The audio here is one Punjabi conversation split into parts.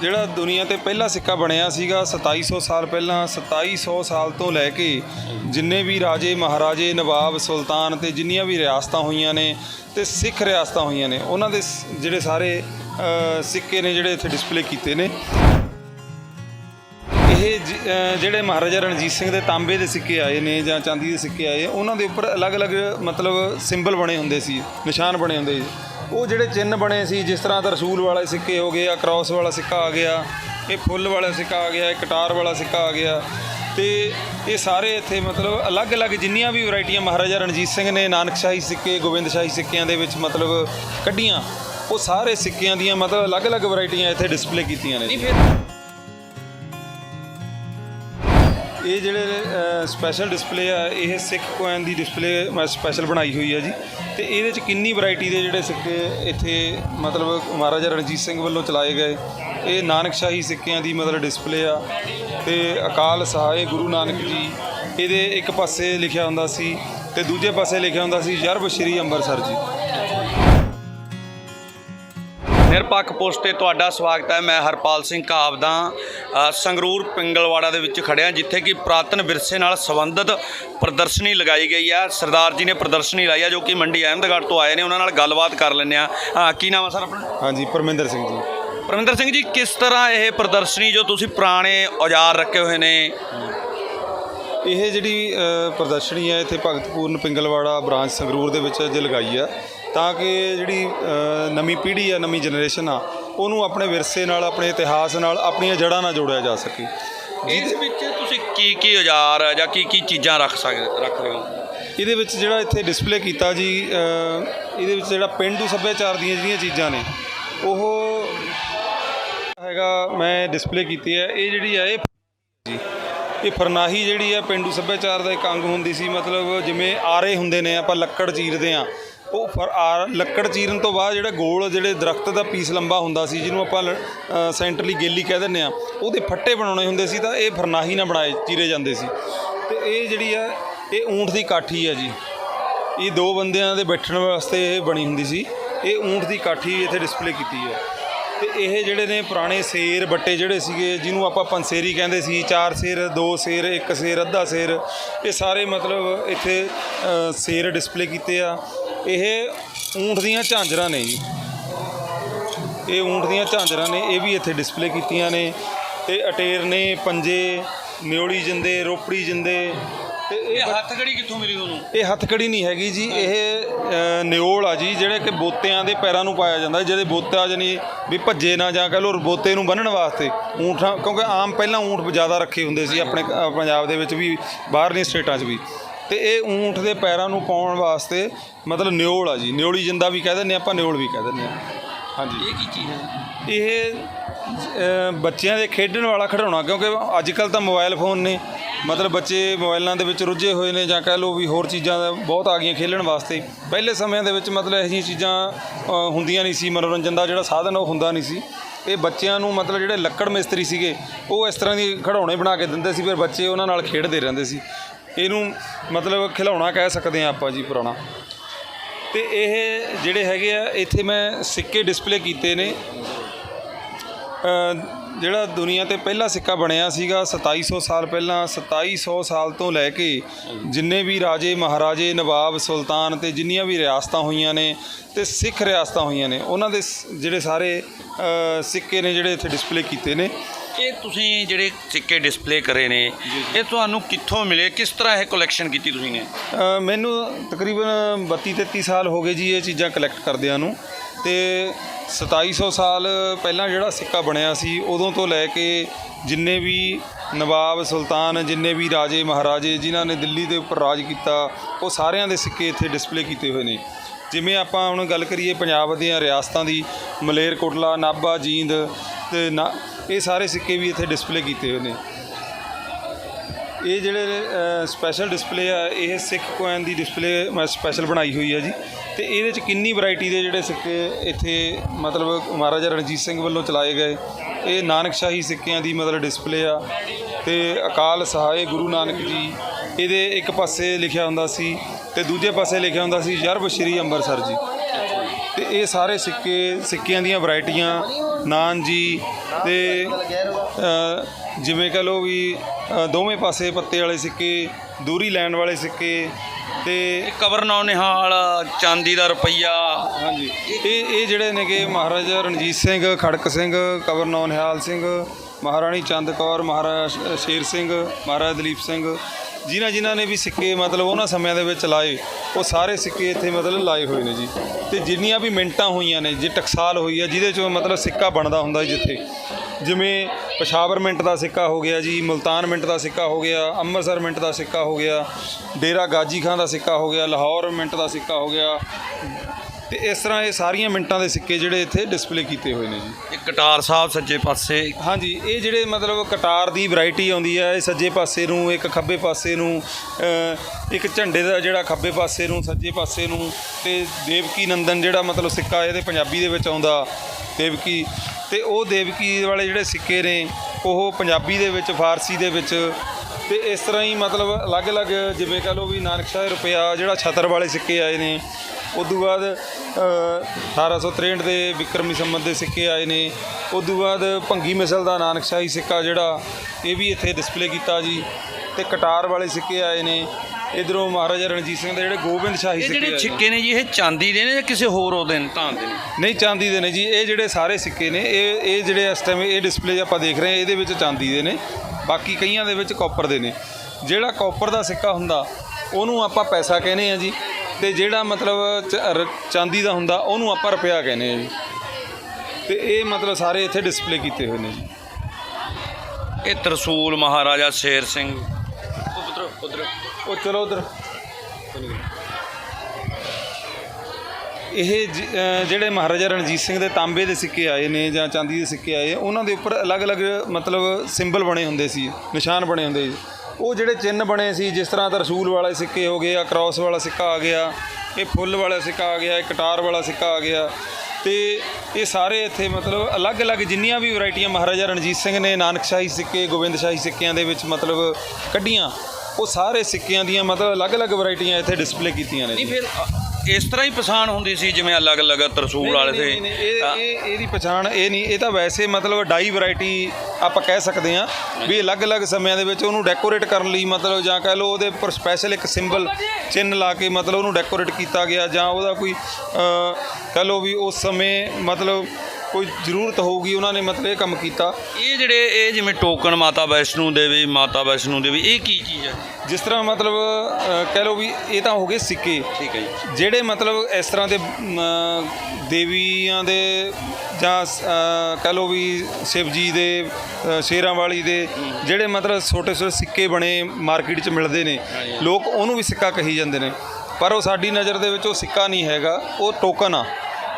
ਜਿਹੜਾ ਦੁਨੀਆ ਤੇ ਪਹਿਲਾ ਸਿੱਕਾ ਬਣਿਆ ਸੀਗਾ 2700 ਸਾਲ ਪਹਿਲਾਂ 2700 ਸਾਲ ਤੋਂ ਲੈ ਕੇ ਜਿੰਨੇ ਵੀ ਰਾਜੇ, ਮਹਾਰਾਜੇ, ਨਵਾਬ, ਸੁਲਤਾਨ ਤੇ ਜਿੰਨੀਆਂ ਵੀ ਰਿਆਸਤਾਂ ਹੋਈਆਂ ਨੇ ਤੇ ਸਿੱਖ ਰਿਆਸਤਾਂ ਹੋਈਆਂ ਨੇ, ਉਹਨਾਂ ਦੇ ਜਿਹੜੇ ਸਾਰੇ ਸਿੱਕੇ ਨੇ ਜਿਹੜੇ ਇੱਥੇ ਡਿਸਪਲੇ ਕੀਤੇ ਨੇ। ਇਹ ਜਿਹੜੇ ਮਹਾਰਾਜਾ ਰਣਜੀਤ ਸਿੰਘ ਦੇ ਤਾਂਬੇ ਦੇ ਸਿੱਕੇ ਆਏ ਨੇ ਜਾਂ ਚਾਂਦੀ ਦੇ ਸਿੱਕੇ ਆਏ, ਉਹਨਾਂ ਦੇ ਉੱਪਰ ਅਲੱਗ-ਅਲੱਗ ਮਤਲਬ ਸਿੰਬਲ ਬਣੇ ਹੁੰਦੇ ਸੀ, ਨਿਸ਼ਾਨ ਬਣੇ ਹੁੰਦੇ ਸੀ। ਉਹ ਜਿਹੜੇ ਚਿੰਨ੍ਹ ਬਣੇ ਸੀ, ਜਿਸ ਤਰ੍ਹਾਂ ਤਰਸੂਲ ਵਾਲੇ ਸਿੱਕੇ ਹੋ ਗਏ ਆ ਕ੍ਰਾਸ ਵਾਲਾ ਸਿੱਕਾ ਆ ਗਿਆ, ਇਹ ਫੁੱਲ ਵਾਲਾ ਸਿੱਕਾ ਆ ਗਿਆ, ਇਹ ਕਟਾਰ ਵਾਲਾ ਸਿੱਕਾ ਆ ਗਿਆ, ਤੇ ਇਹ ਸਾਰੇ ਇੱਥੇ ਮਤਲਬ ਅਲੱਗ-ਅਲੱਗ ਜਿੰਨੀਆਂ ਵੀ ਵੈਰਾਈਟੀਆਂ ਮਹਾਰਾਜਾ ਰਣਜੀਤ ਸਿੰਘ ਨੇ ਨਾਨਕਸ਼ਾਹੀ ਸਿੱਕੇ ਗੋਬਿੰਦਸ਼ਾਹੀ ਸਿੱਕਿਆਂ ਦੇ ਵਿੱਚ ਮਤਲਬ ਕੱਢੀਆਂ, ਉਹ ਸਾਰੇ ਸਿੱਕਿਆਂ ਦੀਆਂ ਮਤਲਬ ਅਲੱਗ-ਅਲੱਗ ਵੈਰਾਈਟੀਆਂ ਇੱਥੇ ਡਿਸਪਲੇ ਕੀਤੀਆਂ ਨੇ ਜੀ। ਇਹ ਜਿਹੜੇ ਸਪੈਸ਼ਲ ਡਿਸਪਲੇ ਆ, ਇਹ ਸਿੱਖ ਕੋਇਨ ਦੀ ਡਿਸਪਲੇ ਮੈਂ ਸਪੈਸ਼ਲ ਬਣਾਈ ਹੋਈ ਆ ਜੀ। ਤੇ ਇਹਦੇ ਚ ਕਿੰਨੀ ਵੈਰਾਈਟੀ ਦੇ ਜਿਹੜੇ ਸਿੱਕੇ ਇੱਥੇ, ਮਤਲਬ ਮਹਾਰਾਜਾ ਰਣਜੀਤ ਸਿੰਘ ਵੱਲੋਂ ਚਲਾਏ ਗਏ। ਇਹ ਨਾਨਕਸ਼ਾਹੀ ਸਿੱਕਿਆਂ ਦੀ ਮਤਲਬ ਡਿਸਪਲੇ ਆ। ਤੇ ਅਕਾਲ ਸਹਾਏ ਗੁਰੂ ਨਾਨਕ ਜੀ, ਇਹਦੇ ਇੱਕ ਪਾਸੇ ਲਿਖਿਆ ਹੁੰਦਾ ਸੀ ਤੇ ਦੂਜੇ ਪਾਸੇ ਲਿਖਿਆ ਹੁੰਦਾ ਸੀ, ਯਰਬ ਸ਼੍ਰੀ ਅੰਮ੍ਰਿਤਸਰ ਜੀ। ਨਿਰਪੱਖ ਪੋਸਟ ਤੇ ਤੁਹਾਡਾ ਸਵਾਗਤ ਹੈ। ਮੈਂ ਹਰਪਾਲ ਸਿੰਘ ਕਾਬਦਾ ਸੰਗਰੂਰ ਪਿੰਗਲਵਾੜਾ ਦੇ ਵਿੱਚ ਖੜਿਆ ਜਿੱਥੇ ਕਿ ਪ੍ਰਾਤਨ ਵਿਰਸੇ ਨਾਲ ਸੰਬੰਧਿਤ ਪ੍ਰਦਰਸ਼ਨੀ ਲਗਾਈ ਗਈ ਹੈ। ਸਰਦਾਰ ਜੀ ਨੇ ਪ੍ਰਦਰਸ਼ਨੀ ਲਾਈ ਹੈ ਜੋ ਕਿ ਮੰਡੀ ਅਹਿਮਦਗੜ੍ਹ ਤੋਂ ਆਏ ਨੇ। ਉਹਨਾਂ ਨਾਲ ਗੱਲਬਾਤ ਕਰ ਲੈਂਦੇ ਆ ਕੀ ਨਾਮ ਹੈ ਸਰ ਆਪਣਾ? ਹਾਂਜੀ ਪਰਮਿੰਦਰ ਸਿੰਘ ਜੀ। ਪਰਮਿੰਦਰ ਸਿੰਘ ਜੀ ਕਿਸ ਤਰ੍ਹਾਂ ਇਹ ਪ੍ਰਦਰਸ਼ਨੀ ਜੋ ਤੁਸੀਂ ਪੁਰਾਣੇ ਔਜ਼ਾਰ ਰੱਖੇ ਹੋਏ ਨੇ? ਇਹ ਜਿਹੜੀ ਪ੍ਰਦਰਸ਼ਨੀ ਹੈ ਇੱਥੇ ਭਗਤਪੂਰਨ ਪਿੰਗਲਵਾੜਾ ਬ੍ਰਾਂਚ ਸੰਗਰੂਰ ਦੇ ਵਿੱਚ ਅੱਜ ਲਗਾਈ ਆ। ਤਾਂ ਕਿ ਜਿਹੜੀ ਨਵੀਂ ਪੀੜ੍ਹੀ ਆ ਨਵੀਂ ਜਨਰੇਸ਼ਨ ਆ ਉਹਨੂੰ ਆਪਣੇ ਵਿਰਸੇ ਨਾਲ ਆਪਣੇ ਇਤਿਹਾਸ ਨਾਲ ਆਪਣੀਆਂ ਜੜ੍ਹਾਂ ਨਾਲ ਜੋੜਿਆ ਜਾ ਸਕੇ। ਇਸ ਵਿੱਚ ਤੁਸੀਂ ਕੀ ਕੀ ਔਜ਼ਾਰ ਜਾਂ ਕੀ ਕੀ ਚੀਜ਼ਾਂ ਰੱਖ ਸਕਦੇ ਰੱਖ ਰਹੇ ਹੋ? ਇਹਦੇ ਵਿੱਚ ਜਿਹੜਾ ਇੱਥੇ ਡਿਸਪਲੇ ਕੀਤਾ ਜੀ ਇਹਦੇ ਵਿੱਚ ਜਿਹੜਾ ਪਿੰਡੂ ਸੱਭਿਆਚਾਰ ਦੀਆਂ ਜਿਹੜੀਆਂ ਚੀਜ਼ਾਂ ਨੇ ਉਹ ਹੈਗਾ ਮੈਂ ਡਿਸਪਲੇ ਕੀਤੀ ਹੈ। ਇਹ ਜਿਹੜੀ ਆ ਇਹ ਜੀ ਇਹ ਫਰਨਾਹੀ ਜਿਹੜੀ ਆ ਪਿੰਡੂ ਸੱਭਿਆਚਾਰ ਦਾ ਇੱਕ ਅੰਗ ਹੁੰਦੀ ਸੀ। ਮਤਲਬ ਜਿਵੇਂ ਆਰੇ ਹੁੰਦੇ ਨੇ ਆਪਾਂ ਲੱਕੜ ਚੀਰਦੇ ਆ ਉਹ ਫਰ ਆ ਲੱਕੜ ਚੀਰਨ ਤੋਂ ਬਾਅਦ ਜਿਹੜਾ ਗੋਲ, ਜਿਹੜੇ ਦਰਖਤ ਦਾ ਪੀਸ ਲੰਬਾ ਹੁੰਦਾ ਸੀ, ਜਿਹਨੂੰ ਆਪਾਂ ਸੈਂਟਰਲੀ ਗੇਲੀ ਕਹਿ ਦਿੰਦੇ ਆ ਉਹਦੇ ਫੱਟੇ ਬਣਾਉਣੇ ਹੁੰਦੇ ਸੀ ਤਾਂ ਇਹ ਫਰਨਾਹੀ ਨਾਲ ਬਣਾਏ, ਚੀਰੇ ਜਾਂਦੇ ਸੀ। ਤੇ ਇਹ ਜਿਹੜੀ ਆ, ਇਹ ਊਂਠ ਦੀ ਕਾਠੀ ਆ ਜੀ। ਇਹ ਦੋ ਬੰਦਿਆਂ ਦੇ ਬੈਠਣ ਵਾਸਤੇ ਇਹ ਬਣੀ ਹੁੰਦੀ ਸੀ। ਇਹ ਊਂਠ ਦੀ ਕਾਠੀ ਇੱਥੇ ਡਿਸਪਲੇ ਕੀਤੀ ਹੈ ਤੇ ਇਹ ਜਿਹੜੇ ਨੇ ਪੁਰਾਣੇ ਸੇਰ ਬੱਟੇ ਜਿਹੜੇ ਸੀਗੇ, ਜਿਹਨੂੰ ਆਪਾਂ ਪੰਸੇਰੀ ਕਹਿੰਦੇ ਸੀ, ਚਾਰ ਸੇਰ, ਦੋ ਸੇਰ, ਇੱਕ ਸੇਰ, ਅੱਧਾ ਸੇਰ, ਇਹ ਸਾਰੇ ਮਤਲਬ ਇੱਥੇ ਸੇਰ ਡਿਸਪਲੇ ਕੀਤੇ ਆ। ਇਹ ਊਂਠ ਦੀਆਂ ਝਾਂਜਰਾਂ ਨੇ ਜੀ। ਇਹ ਊਂਠ ਦੀਆਂ ਝਾਂਜਰਾਂ ਨੇ ਇਹ ਵੀ ਇੱਥੇ ਡਿਸਪਲੇ ਕੀਤੀਆਂ ਨੇ। ਤੇ ਅਟੇਰ ਨੇ ਪੰਜੇ ਨਿਓੜੀ ਜਿੰਦੇ ਰੋਪੜੀ ਜਿੰਦੇ। ਤੇ ਇਹ ਇਹ ਹੱਥ ਘੜੀ ਕਿੱਥੋਂ ਮਿਲੀ ਤੁਹਾਨੂੰ? ਇਹ ਹੱਥਕੜੀ ਨਹੀਂ ਹੈਗੀ ਜੀ। ਇਹ ਨਿਓਲ ਆ ਜੀ ਜਿਹੜੇ ਕਿ ਬੋਤਿਆਂ ਦੇ ਪੈਰਾਂ ਨੂੰ ਪਾਇਆ ਜਾਂਦਾ ਜਿਹਦੇ ਬੋਤਾ ਜਣੀ ਵੀ ਭੱਜੇ ਨਾ ਜਾਂ ਕਹ ਲੋ ਬੋਤੇ ਨੂੰ ਬੰਨਣ ਵਾਸਤੇ ਊਂਠਾਂ ਕਿਉਂਕਿ ਆਮ ਪਹਿਲਾਂ ਊਂਠ ਜ਼ਿਆਦਾ ਰੱਖੇ ਹੁੰਦੇ ਸੀ ਆਪਣੇ ਪੰਜਾਬ ਦੇ ਵਿੱਚ ਵੀ ਬਾਹਰਲੀਆਂ ਸਟੇਟਾਂ 'ਚ ਵੀ। ਤੇ ਇਹ ਊਂਠ ਦੇ ਪੈਰਾਂ ਨੂੰ ਪਾਉਣ ਵਾਸਤੇ ਮਤਲਬ ਨਿਓਲ ਆ ਜੀ। ਨਿਓਲੀ ਜਿੰਦਾ ਵੀ ਕਹਿ ਦਿੰਦੇ ਆਪਾਂ ਨਿਓਲ ਵੀ ਕਹਿ ਦਿੰਦੇ ਆ। ਹਾਂਜੀ। ਇਹ ਕੀ ਚੀਜ਼ ਹੈ? ਇਹ ਅ, ਬੱਚਿਆਂ ਦੇ ਖੇਡਣ ਵਾਲਾ ਖਿਡੌਣਾ ਕਿਉਂਕਿ ਅੱਜ ਕੱਲ ਤਾਂ ਮੋਬਾਈਲ ਫੋਨ ਨੇ। ਮਤਲਬ ਬੱਚੇ ਮੋਬਾਈਲਾਂ ਦੇ ਵਿੱਚ ਰੁੱਝੇ ਹੋਏ ਨੇ ਜਾਂ ਕਹਿ ਲਓ ਵੀ ਹੋਰ ਚੀਜ਼ਾਂ ਦਾ ਬਹੁਤ ਆ ਗਈਆਂ ਖੇਡਣ ਵਾਸਤੇ। ਪਹਿਲੇ ਸਮਿਆਂ ਦੇ ਵਿੱਚ ਮਤਲਬ ਇਹੋ ਜਿਹੀਆਂ ਚੀਜ਼ਾਂ ਅ, ਹੁੰਦੀਆਂ ਨਹੀਂ ਸੀ। ਮਨੋਰੰਜਨ ਦਾ ਜਿਹੜਾ ਸਾਧਨ ਉਹ ਹੁੰਦਾ ਨਹੀਂ ਸੀ। ਇਹ ਬੱਚਿਆਂ ਨੂੰ ਮਤਲਬ ਜਿਹੜੇ ਲੱਕੜ ਮਿਸਤਰੀ ਸੀਗੇ ਉਹ ਇਸ ਤਰ੍ਹਾਂ ਦੀ ਖਿਡੌਣੇ ਬਣਾ ਕੇ ਦਿੰਦੇ ਸੀ ਫਿਰ ਬੱਚੇ ਉਹਨਾਂ ਨਾਲ ਖੇਡਦੇ ਰਹਿੰਦੇ ਸੀ। ਇਹਨੂੰ ਮਤਲਬ ਖਿਲਾਉਣਾ ਕਹਿ ਸਕਦੇ ਹਾਂ ਆਪਾਂ ਜੀ ਪੁਰਾਣਾ। ਤੇ ਇਹ ਜਿਹੜੇ ਹੈਗੇ ਆ, ਇੱਥੇ ਮੈਂ ਸਿੱਕੇ ਡਿਸਪਲੇ ਕੀਤੇ ਨੇ। ਜਿਹੜਾ ਦੁਨੀਆ ਤੇ ਪਹਿਲਾ ਸਿੱਕਾ ਬਣਿਆ ਸੀਗਾ 2700 ਸਾਲ ਪਹਿਲਾਂ 2700 ਸਾਲ ਤੋਂ ਲੈ ਕੇ ਜਿੰਨੇ ਵੀ ਰਾਜੇ, ਮਹਾਰਾਜੇ, ਨਵਾਬ, ਸੁਲਤਾਨ ਤੇ ਜਿੰਨੀਆਂ ਵੀ ਰਿਆਸਤਾਂ ਹੋਈਆਂ ਨੇ ਤੇ ਸਿੱਖ ਰਿਆਸਤਾਂ ਹੋਈਆਂ ਨੇ, ਉਹਨਾਂ ਦੇ ਜਿਹੜੇ ਸਾਰੇ ਸਿੱਕੇ ਨੇ ਜਿਹੜੇ ਇੱਥੇ ਡਿਸਪਲੇ ਕੀਤੇ ਨੇ। ਇਹ ਤੁਸੀਂ ਜਿਹੜੇ ਸਿੱਕੇ ਡਿਸਪਲੇ ਕਰੇ ਨੇ ਇਹ ਤੁਹਾਨੂੰ ਕਿੱਥੋਂ ਮਿਲੇ? ਕਿਸ ਤਰ੍ਹਾਂ ਇਹ ਕਲੈਕਸ਼ਨ ਕੀਤੀ ਤੁਸੀਂ ਨੇ? ਅ, ਮੈਨੂੰ ਤਕਰੀਬਨ 32 33 ਸਾਲ ਹੋ ਗਏ ਜੀ ਇਹ ਚੀਜ਼ਾਂ ਕਲੈਕਟ ਕਰਦਿਆਂ ਨੂੰ ਤੇ 2700 ਸਾਲ ਪਹਿਲਾਂ ਜਿਹੜਾ ਸਿੱਕਾ ਬਣਿਆ ਸੀ ਉਦੋਂ ਤੋਂ ਲੈ ਕੇ ਜਿੰਨੇ ਵੀ ਨਵਾਬ ਸੁਲਤਾਨ ਜਿੰਨੇ ਵੀ ਰਾਜੇ ਮਹਾਰਾਜੇ ਜਿਨ੍ਹਾਂ ਨੇ ਦਿੱਲੀ ਦੇ ਉੱਪਰ ਰਾਜ ਕੀਤਾ ਉਹ ਸਾਰਿਆਂ ਦੇ ਸਿੱਕੇ ਇੱਥੇ ਡਿਸਪਲੇ ਕੀਤੇ ਹੋਏ ਨੇ। ਜਿਵੇਂ ਆਪਾਂ ਹੁਣ ਗੱਲ ਕਰੀਏ ਪੰਜਾਬ ਦੀਆਂ ਰਿਆਸਤਾਂ ਦੀ ਮਲੇਰਕੋਟਲਾ ਨਾਭਾ ਜੀਂਦ ਤੇ ਨਾ ਇਹ ਸਾਰੇ ਸਿੱਕੇ ਵੀ ਇੱਥੇ ਡਿਸਪਲੇ ਕੀਤੇ ਹੋਏ ਨੇ। ਇਹ ਜਿਹੜੇ ਸਪੈਸ਼ਲ ਡਿਸਪਲੇ ਆ, ਇਹ ਸਿੱਖ ਕੋਇਨ ਦੀ ਡਿਸਪਲੇ ਮੈਂ ਸਪੈਸ਼ਲ ਬਣਾਈ ਹੋਈ ਆ ਜੀ। ਤੇ ਇਹਦੇ ਚ ਕਿੰਨੀ ਵੈਰਾਈਟੀ ਦੇ ਜਿਹੜੇ ਸਿੱਕੇ ਇੱਥੇ, ਮਤਲਬ ਮਹਾਰਾਜਾ ਰਣਜੀਤ ਸਿੰਘ ਵੱਲੋਂ ਚਲਾਏ ਗਏ। ਇਹ ਨਾਨਕਸ਼ਾਹੀ ਸਿੱਕਿਆਂ ਦੀ ਮਤਲਬ ਡਿਸਪਲੇ ਆ। ਤੇ ਅਕਾਲ ਸਹਾਏ ਗੁਰੂ ਨਾਨਕ ਜੀ। ਇਹਦੇ ਇੱਕ ਪਾਸੇ ਲਿਖਿਆ ਹੁੰਦਾ ਸੀ ਤੇ ਦੂਜੇ ਪਾਸੇ ਲਿਖਿਆ ਹੁੰਦਾ ਸੀ ਯਰਬ ਸ਼੍ਰੀ ਅੰਮ੍ਰਿਤਸਰ ਜੀ। ਇਹ ਸਾਰੇ ਸਿੱਕੇ ਸਿੱਕਿਆਂ ਦੀਆਂ ਵੈਰਾਈਟੀਆਂ ਨਾਨ ਜੀ ਤੇ ਜਿਵੇਂ ਕਹ ਲਓ ਵੀ ਦੋਵੇਂ ਪਾਸੇ ਪੱਤੇ ਵਾਲੇ ਸਿੱਕੇ ਦੂਰੀ ਲੈਣ ਵਾਲੇ ਸਿੱਕੇ ਤੇ ਕਬਰ ਨੌ ਨਿਹਾਲ ਚਾਂਦੀ ਦਾ ਰੁਪਈਆ। ਹਾਂਜੀ। ਇਹ ਇਹ ਜਿਹੜੇ ਨੇਗੇ ਮਹਾਰਾਜਾ ਰਣਜੀਤ ਸਿੰਘ ਖੜਕ ਸਿੰਘ ਕਵਰ ਨੌ ਨਿਹਾਲ ਸਿੰਘ ਮਹਾਰਾਣੀ ਚੰਦ ਕੌਰ ਮਹਾਰਾਜਾ ਸ਼ੇਰ ਸਿੰਘ ਮਹਾਰਾਜਾ ਦਲੀਪ ਸਿੰਘ ਜਿਨ੍ਹਾਂ ਜਿਨ੍ਹਾਂ ਨੇ ਵੀ ਸਿੱਕੇ ਮਤਲਬ ਉਹਨਾਂ ਸਮਿਆਂ ਦੇ ਵਿੱਚ ਲਾਏ, ਉਹ ਸਾਰੇ ਸਿੱਕੇ ਇੱਥੇ ਮਤਲਬ ਲਾਏ ਹੋਏ ਨੇ ਜੀ। ਤੇ ਜਿੰਨੀਆਂ ਵੀ ਮਿੰਟਾਂ ਹੋਈਆਂ ਨੇ, ਜੇ ਟਕਸਾਲ ਹੋਈ ਆ, ਜਿਹਦੇ ਚੋਂ ਮਤਲਬ ਸਿੱਕਾ ਬਣਦਾ ਹੁੰਦਾ ਜੀ ਜਿੱਥੇ। ਜਿਵੇਂ ਪਸ਼ਾਵਰ ਮਿੰਟ ਦਾ ਸਿੱਕਾ ਹੋ ਗਿਆ ਜੀ, ਮੁਲਤਾਨ ਮਿੰਟ ਦਾ ਸਿੱਕਾ ਹੋ ਗਿਆ, ਅੰਮ੍ਰਿਤਸਰ ਮਿੰਟ ਦਾ ਸਿੱਕਾ ਹੋ ਗਿਆ, ਡੇਰਾ ਗਾਜੀ ਖਾਂ ਦਾ ਸਿੱਕਾ ਹੋ ਗਿਆ, ਲਾਹੌਰ ਮਿੰਟ ਦਾ ਸਿੱਕਾ ਹੋ ਗਿਆ ਤੇ ਇਸ ਤਰ੍ਹਾਂ ਇਹ ਸਾਰੀਆਂ ਮਿੰਟਾਂ ਦੇ ਸਿੱਕੇ ਜਿਹੜੇ ਇੱਥੇ ਡਿਸਪਲੇ ਕੀਤੇ ਹੋਏ ਨੇ ਜੀ। ਇਹ ਕਟਾਰ ਸਾਹਿਬ ਸੱਜੇ ਪਾਸੇ। ਹਾਂਜੀ ਇਹ ਜਿਹੜੇ ਮਤਲਬ ਕਟਾਰ ਦੀ ਵੈਰਾਈਟੀ ਆਉਂਦੀ ਹੈ ਇਹ ਸੱਜੇ ਪਾਸੇ ਨੂੰ ਇੱਕ ਖੱਬੇ ਪਾਸੇ ਨੂੰ ਇੱਕ ਝੰਡੇ ਦਾ ਜਿਹੜਾ ਖੱਬੇ ਪਾਸੇ ਨੂੰ ਸੱਜੇ ਪਾਸੇ ਨੂੰ ਤੇ ਦੇਵਕੀ ਨੰਦਨ ਜਿਹੜਾ ਮਤਲਬ ਸਿੱਕਾ ਇਹਦੇ ਪੰਜਾਬੀ ਦੇ ਵਿੱਚ ਆਉਂਦਾ ਦੇਵਕੀ। ਤੇ ਉਹ ਦੇਵਕੀ ਵਾਲੇ ਜਿਹੜੇ ਸਿੱਕੇ ਨੇ ਉਹ ਪੰਜਾਬੀ ਦੇ ਵਿੱਚ ਫਾਰਸੀ ਦੇ ਵਿੱਚ ਤੇ ਇਸ ਤਰ੍ਹਾਂ ਹੀ ਮਤਲਬ ਅਲੱਗ-ਅਲੱਗ ਜਿਵੇਂ ਕਹ ਲਓ ਵੀ ਨਾਨਕਸ਼ਾਹੀ ਰੁਪਿਆ ਜਿਹੜਾ ਛਤਰ ਵਾਲੇ ਸਿੱਕੇ ਆਏ ਨੇ ਉਦੋਂ ਬਾਅਦ ਅ, 1863 ਦੇ ਵਿਕਰਮੀ ਸੰਮਤ ਦੇ ਸਿੱਕੇ ਆਏ ਨੇ। ਉਦੋਂ ਬਾਅਦ ਭੰਗੀ ਮਿਸਲ ਦਾ ਨਾਨਕਸ਼ਾਹੀ ਸਿੱਕਾ ਜਿਹੜਾ ਇਹ ਵੀ ਇੱਥੇ ਡਿਸਪਲੇ ਕੀਤਾ ਜੀ। ਤੇ ਕਟਾਰ ਵਾਲੇ ਸਿੱਕੇ ਆਏ ਨੇ। ਇਧਰੋਂ ਮਹਾਰਾਜਾ ਰਣਜੀਤ ਸਿੰਘ ਦੇ ਜਿਹੜੇ ਗੋਬਿੰਦ ਸ਼ਾਹੀ ਇਹ ਸਿੱਕੇ ਜਿਹੜੇ। ਛਿੱਕੇ ਨੇ ਜੀ ਇਹ ਚਾਂਦੀ ਦੇ ਨੇ ਜਾਂ ਕਿਸੇ ਹੋਰ ਉਹਦੇ ਨੇ ਤਾਂ ਦੇ ਨੇ? ਨਹੀਂ ਚਾਂਦੀ ਦੇ ਨੇ ਜੀ। ਇਹ ਜਿਹੜੇ ਸਾਰੇ ਸਿੱਕੇ ਨੇ ਇਹ ਇਹ ਜਿਹੜੇ ਇਸ ਟਾਈਮ ਇਹ ਡਿਸਪਲੇ ਆਪਾਂ ਦੇਖ ਰਹੇ ਹਾਂ ਇਹਦੇ ਵਿੱਚ ਚਾਂਦੀ ਦੇ ਨੇ। ਬਾਕੀ ਕਈਆਂ ਦੇ ਵਿੱਚ ਕਾਪਰ ਦੇ ਨੇ। ਜਿਹੜਾ ਕਾਪਰ ਦਾ ਸਿੱਕਾ ਹੁੰਦਾ ਉਹਨੂੰ ਆਪਾਂ ਪੈਸਾ ਕਹਿੰਦੇ ਆ ਜੀ। ਤੇ ਜਿਹੜਾ ਮਤਲਬ ਚ- ਰ- ਚਾਂਦੀ ਦਾ ਹੁੰਦਾ ਉਹਨੂੰ ਆਪਾਂ ਰੁਪਿਆ ਕਹਿੰਦੇ ਆ ਜੀ। ਤੇ ਇਹ ਮਤਲਬ ਸਾਰੇ ਇੱਥੇ ਡਿਸਪਲੇ ਕੀਤੇ ਹੋਏ ਨੇ ਜੀ। ਇਹ ਤਰਸੂਲ ਮਹਾਰਾਜਾ ਸ਼ੇਰ ਸਿੰਘ। ਉਧਰ ਉਧਰ। ਉਹ ਚਲੋ ਉਧਰ। ਇਹ ਜ- ਅਹ ਜਿਹੜੇ ਮਹਾਰਾਜਾ ਰਣਜੀਤ ਸਿੰਘ ਦੇ ਤਾਂਬੇ ਦੇ ਸਿੱਕੇ ਆਏ ਨੇ ਜਾਂ ਚਾਂਦੀ ਦੇ ਸਿੱਕੇ ਆਏ ਉਹਨਾਂ ਦੇ ਉੱਪਰ ਅਲੱਗ-ਅਲੱਗ ਮਤਲਬ ਸਿੰਬਲ ਬਣੇ ਹੁੰਦੇ ਸੀ ਨਿਸ਼ਾਨ ਬਣੇ ਹੁੰਦੇ ਸੀ। ਉਹ ਜਿਹੜੇ ਚਿੰਨ੍ਹ ਬਣੇ ਸੀ, ਜਿਸ ਤਰ੍ਹਾਂ ਤਰਸੂਲ ਵਾਲੇ ਸਿੱਕੇ ਹੋ ਗਏ ਆ ਕ੍ਰਾਸ ਵਾਲਾ ਸਿੱਕਾ ਆ ਗਿਆ, ਇਹ ਫੁੱਲ ਵਾਲਾ ਸਿੱਕਾ ਆ ਗਿਆ, ਇਹ ਕਟਾਰ ਵਾਲਾ ਸਿੱਕਾ ਆ ਗਿਆ, ਤੇ ਇਹ ਸਾਰੇ ਇੱਥੇ ਮਤਲਬ ਅਲੱਗ-ਅਲੱਗ ਜਿੰਨੀਆਂ ਵੀ ਵੈਰਾਈਟੀਆਂ ਮਹਾਰਾਜਾ ਰਣਜੀਤ ਸਿੰਘ ਨੇ ਨਾਨਕਸ਼ਾਹੀ ਸਿੱਕੇ ਗੋਬਿੰਦਸ਼ਾਹੀ ਸਿੱਕਿਆਂ ਦੇ ਵਿੱਚ ਮਤਲਬ ਕੱਢੀਆਂ, ਉਹ ਸਾਰੇ ਸਿੱਕਿਆਂ ਦੀਆਂ ਮਤਲਬ ਅਲੱਗ-ਅਲੱਗ ਵੈਰਾਈਟੀਆਂ ਇੱਥੇ ਡਿਸਪਲੇ ਕੀਤੀਆਂ ਨੇ ਨਹੀਂ, ਫਿਰ ਇਸ ਤਰ੍ਹਾਂ ਹੀ ਪਛਾਣ ਹੁੰਦੀ ਸੀ ਜਿਵੇਂ ਅਲੱਗ-ਅਲੱਗ ਤਰਸੂਲ ਵਾਲੇ ਨਹੀਂ, ਨਹੀਂ, ਨਹੀਂ, ਇਹ ਸੀ ਇਹ ਇਹਦੀ ਪਛਾਣ ਇਹ ਨਹੀਂ ਇਹ ਤਾਂ ਵੈਸੇ ਮਤਲਬ ਡਾਈ ਵੈਰਾਈਟੀ ਆਪਾਂ ਕਹਿ ਸਕਦੇ ਹਾਂ ਵੀ ਅਲੱਗ-ਅਲੱਗ ਸਮਿਆਂ ਦੇ ਵਿੱਚ ਉਹਨੂੰ ਡੈਕੋਰੇਟ ਕਰਨ ਲਈ ਮਤਲਬ ਜਾਂ ਕਹਿ ਲਓ ਉਹਦੇ ਉੱਪਰ ਸਪੈਸ਼ਲ ਇੱਕ ਸਿੰਬਲ ਚਿੰਨ੍ਹ ਲਾ ਕੇ ਮਤਲਬ ਉਹਨੂੰ ਡੈਕੋਰੇਟ ਕੀਤਾ ਗਿਆ ਜਾਂ ਉਹਦਾ ਕੋਈ ਅ, ਕਹਿ ਲਓ ਵੀ ਉਸ ਸਮੇਂ ਮਤਲਬ ਕੋਈ ਜ਼ਰੂਰਤ ਹੋਊਗੀ ਉਹਨਾਂ ਨੇ ਮਤਲਬ ਇਹ ਕੰਮ ਕੀਤਾ। ਇਹ ਜਿਹੜੇ ਇਹ ਜਿਵੇਂ ਟੋਕਨ ਮਾਤਾ ਵੈਸ਼ਨੂ ਦੇਵੀ ਮਾਤਾ ਵੈਸ਼ਨੂ ਦੇਵੀ ਇਹ ਕੀ ਚੀਜ਼ ਹੈ? ਜਿਸ ਤਰ੍ਹਾਂ ਮਤਲਬ ਅ, ਕਹਿ ਲਓ ਵੀ ਇਹ ਤਾਂ ਹੋ ਗਏ ਸਿੱਕੇ। ਠੀਕ ਹੈ ਜੀ। ਜਿਹੜੇ ਮਤਲਬ ਇਸ ਤਰ੍ਹਾਂ ਦੇ ਮ, ਦੇਵੀਆਂ ਦੇ ਜਾਂ ਅ, ਕਹਿ ਲਓ ਵੀ ਸ਼ਿਵ ਜੀ ਦੇ ਅ, ਸ਼ੇਰਾਂ ਵਾਲੀ ਦੇ ਜਿਹੜੇ ਮਤਲਬ ਛੋਟੇ ਛੋਟੇ ਸਿੱਕੇ ਬਣੇ ਮਾਰਕੀਟ 'ਚ ਮਿਲਦੇ ਨੇ ਲੋਕ ਉਹਨੂੰ ਵੀ ਸਿੱਕਾ ਕਹੀ ਜਾਂਦੇ ਨੇ। ਪਰ ਉਹ ਸਾਡੀ ਨਜ਼ਰ ਦੇ ਵਿੱਚ ਉਹ ਸਿੱਕਾ ਨਹੀਂ ਹੈਗਾ ਉਹ ਟੋਕਨ ਆ।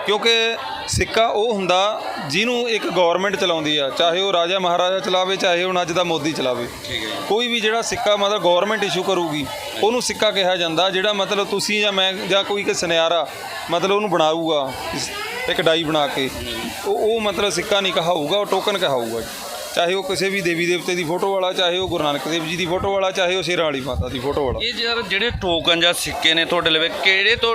ਕਿਉਂਕਿ ਸਿੱਕਾ ਉਹ ਹੁੰਦਾ ਜਿਹਨੂੰ ਇੱਕ ਗਵਰਨਮੈਂਟ ਚਲਾਉਂਦੀ ਆ ਚਾਹੇ ਉਹ ਰਾਜਾ ਮਹਾਰਾਜਾ ਚਲਾਵੇ ਚਾਹੇ ਹੁਣ ਅੱਜ ਦਾ ਮੋਦੀ ਚਲਾਵੇ। ਕੋਈ ਵੀ ਜਿਹੜਾ ਸਿੱਕਾ ਮਤਲਬ ਗਵਰਨਮੈਂਟ ਇਸ਼ੂ ਕਰੂਗੀ ਉਹਨੂੰ ਸਿੱਕਾ ਕਿਹਾ ਜਾਂਦਾ ਜਿਹੜਾ ਮਤਲਬ ਤੁਸੀਂ ਜਾਂ ਮੈਂ ਜਾਂ ਕੋਈ ਕਿ ਸੁਨਿਆਰਾ ਮਤਲਬ ਉਹਨੂੰ ਬਣਾਊਗਾ ਇੱਕ ਡਾਈ ਬਣਾ ਕੇ ਉਹ ਉਹ ਮਤਲਬ ਸਿੱਕਾ ਨਹੀਂ ਕਹਾਊਗਾ ਉਹ ਟੋਕਨ ਕਹਾਊਗਾ ਚਾਹੇ ਉਹ ਕਿਸੇ ਵੀ ਦੇਵੀ ਦੇਵਤੇ ਦੀ ਫੋਟੋ ਵਾਲਾ ਚਾਹੇ ਉਹ ਗੁਰੂ ਨਾਨਕ ਦੇਵ ਜੀ ਦੀ ਫੋਟੋ ਵਾਲਾ ਚਾਹੇ ਉਹ ਸ਼ੇਰਾਂ ਵਾਲੀ ਮਾਤਾ ਦੀ ਫੋਟੋ ਵਾਲਾ। ਇਹ ਯਾਰ ਜਿਹੜੇ ਟੋਕਨ ਜਾਂ ਸਿੱਕੇ ਨੇ ਤੁਹਾਡੇ ਲਵੇ ਕਿਹੜੇ ਤੋਂ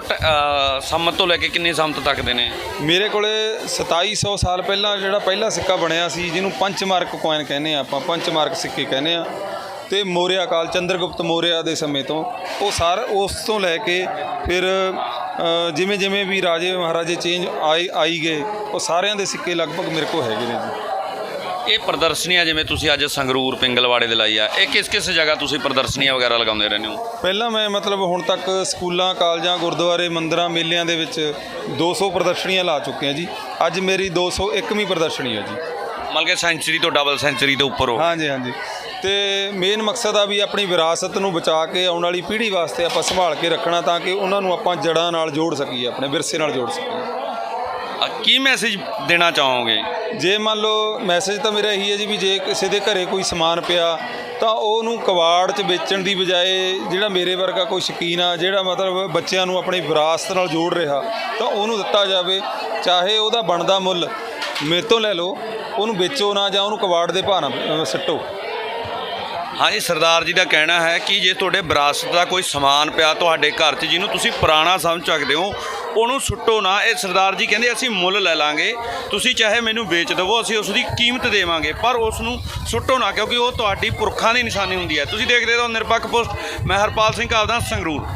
ਸੰਮਤ ਤੋਂ ਲੈ ਕੇ ਕਿੰਨੀ ਸੰਮਤ ਤੱਕ ਦੇ ਨੇ? ਮੇਰੇ ਕੋਲੇ 2700 ਸਾਲ ਪਹਿਲਾਂ ਜਿਹੜਾ ਪਹਿਲਾ ਸਿੱਕਾ ਬਣਿਆ ਸੀ ਜਿਹਨੂੰ ਪੰਚਮਾਰਕ ਕੋਇਨ ਕਹਿੰਦੇ ਆ ਆਪਾਂ ਪੰਚਮਾਰਕ ਸਿੱਕੇ ਕਹਿੰਦੇ ਆ। ਤੇ ਮੌਰਿਆ ਕਾਲ ਚੰਦਰਗੁਪਤ ਮੌਰਿਆ ਦੇ ਸਮੇਂ ਤੋਂ ਉਹ ਸਾਰ ਉਸ ਤੋਂ ਲੈ ਕੇ ਫਿਰ ਜਿਵੇਂ ਜਿਵੇਂ ਵੀ ਰਾਜੇ ਮਹਾਰਾਜੇ ਚੇਂਜ ਆਈ ਆਈ ਗਏ ਉਹ ਸਾਰਿਆਂ ਦੇ ਸਿੱਕੇ ਲਗਭਗ ਮੇਰੇ ਕੋਲ ਹੈਗੇ ਨੇ ਜੀ। ਇਹ ਪ੍ਰਦਰਸ਼ਨੀਆਂ ਜਿਵੇਂ ਤੁਸੀਂ ਅੱਜ ਸੰਗਰੂਰ ਪਿੰਗਲਵਾੜੇ ਦੇ ਲਈ ਆ ਇਹ ਕਿਸ ਕਿਸ ਜਗ੍ਹਾ ਤੁਸੀਂ ਪ੍ਰਦਰਸ਼ਨੀਆਂ ਵਗੈਰਾ ਲਗਾਉਂਦੇ ਰਹਿੰਦੇ ਹੋ? ਪਹਿਲਾਂ ਮੈਂ ਮਤਲਬ ਹੁਣ ਤੱਕ ਸਕੂਲਾਂ ਕਾਲਜਾਂ ਗੁਰਦੁਆਰੇ ਮੰਦਰਾਂ ਮੇਲਿਆਂ ਦੇ ਵਿੱਚ 200 ਪ੍ਰਦਰਸ਼ਨੀਆਂ ਲਾ ਚੁੱਕੇ ਹਾਂ ਜੀ। ਅੱਜ ਮੇਰੀ 201ਵੀਂ ਪ੍ਰਦਰਸ਼ਨੀ ਹੈ ਜੀ। ਮਤਲਬ ਕਿ ਸੈਂਚਰੀ ਤੋਂ ਡਬਲ ਸੈਂਚਰੀ ਦੇ ਉੱਪਰ ਹੋ। ਹਾਂਜੀ ਹਾਂਜੀ। ਤੇ ਮੇਨ ਮਕਸਦ ਆ ਵੀ ਆਪਣੀ ਵਿਰਾਸਤ ਨੂੰ ਬਚਾ ਕੇ ਆਉਣ ਵਾਲੀ ਪੀੜ੍ਹੀ ਵਾਸਤੇ ਆਪਾਂ ਸੰਭਾਲ ਕੇ ਰੱਖਣਾ ਤਾਂ ਕਿ ਉਹਨਾਂ ਨੂੰ ਆਪਾਂ ਜੜ੍ਹਾਂ ਨਾਲ ਜੋੜ ਸਕੀਏ ਆਪਣੇ ਵਿਰਸੇ ਨਾਲ ਜੋੜ ਸਕੀਏ। ਕੀ ਮੈਸੇਜ ਦੇਣਾ ਚਾਹੋਗੇ? ਜੇ ਮੰਨ ਲਓ ਮੈਸੇਜ ਤਾਂ ਮੇਰਾ ਇਹੀ ਹੈ ਜੀ ਵੀ ਜੇ ਕਿਸੇ ਦੇ ਘਰੇ ਕੋਈ ਸਮਾਨ ਪਿਆ ਤਾਂ ਉਹਨੂੰ ਕਬਾੜ 'ਚ ਵੇਚਣ ਦੀ ਬਜਾਏ ਜਿਹੜਾ ਮੇਰੇ ਵਰਗਾ ਕੋਈ ਸ਼ਕੀਨ ਆ ਜਿਹੜਾ ਮਤਲਬ ਬੱਚਿਆਂ ਨੂੰ ਆਪਣੀ ਵਿਰਾਸਤ ਨਾਲ ਜੋੜ ਰਿਹਾ ਤਾਂ ਉਹਨੂੰ ਦਿੱਤਾ ਜਾਵੇ ਚਾਹੇ ਉਹਦਾ ਬਣਦਾ ਮੁੱਲ ਮੇਰੇ ਤੋਂ ਲੈ ਲਓ ਉਹਨੂੰ ਵੇਚੋ ਨਾ ਜਾਂ ਉਹਨੂੰ ਕਬਾੜ ਦੇ ਭਾਅ ਨਾ ਅ, ਸਿੱਟੋ। ਹਾਂਜੀ ਸਰਦਾਰ ਜੀ ਦਾ ਕਹਿਣਾ ਹੈ ਕਿ ਜੇ ਤੁਹਾਡੇ ਵਿਰਾਸਤ ਦਾ ਕੋਈ ਸਮਾਨ ਪਿਆ ਤੁਹਾਡੇ ਘਰ 'ਚ ਜਿਹਨੂੰ ਤੁਸੀਂ ਪੁਰਾਣਾ ਸਮਝ ਸਕਦੇ ਹੋ ਉਹਨੂੰ ਸੁੱਟੋ ਨਾ। ਇਹ ਸਰਦਾਰ ਜੀ ਕਹਿੰਦੇ, ਅਸੀਂ ਮੁੱਲ ਲੈ ਲਾਂਗੇ। ਤੁਸੀਂ ਚਾਹੇ ਮੈਨੂੰ ਵੇਚ ਦੇਵੋ, ਅਸੀਂ ਉਸ ਦੀ ਕੀਮਤ ਦੇਵਾਂਗੇ। ਪਰ ਉਸ ਨੂੰ ਸੁੱਟੋ ਨਾ, ਕਿਉਂਕਿ ਉਹ ਤੁਹਾਡੀ ਪੁਰਖਾਂ ਦੀ ਨਿਸ਼ਾਨੀ ਹੁੰਦੀ ਹੈ। ਤੁਸੀਂ ਦੇਖਦੇ ਰਹੋ, ਨਿਰਪੱਖ ਪੋਸਟ। ਮੈਂ ਹਰਪਾਲ ਸਿੰਘ ਕਾਲਦਾ, ਸੰਗਰੂਰ।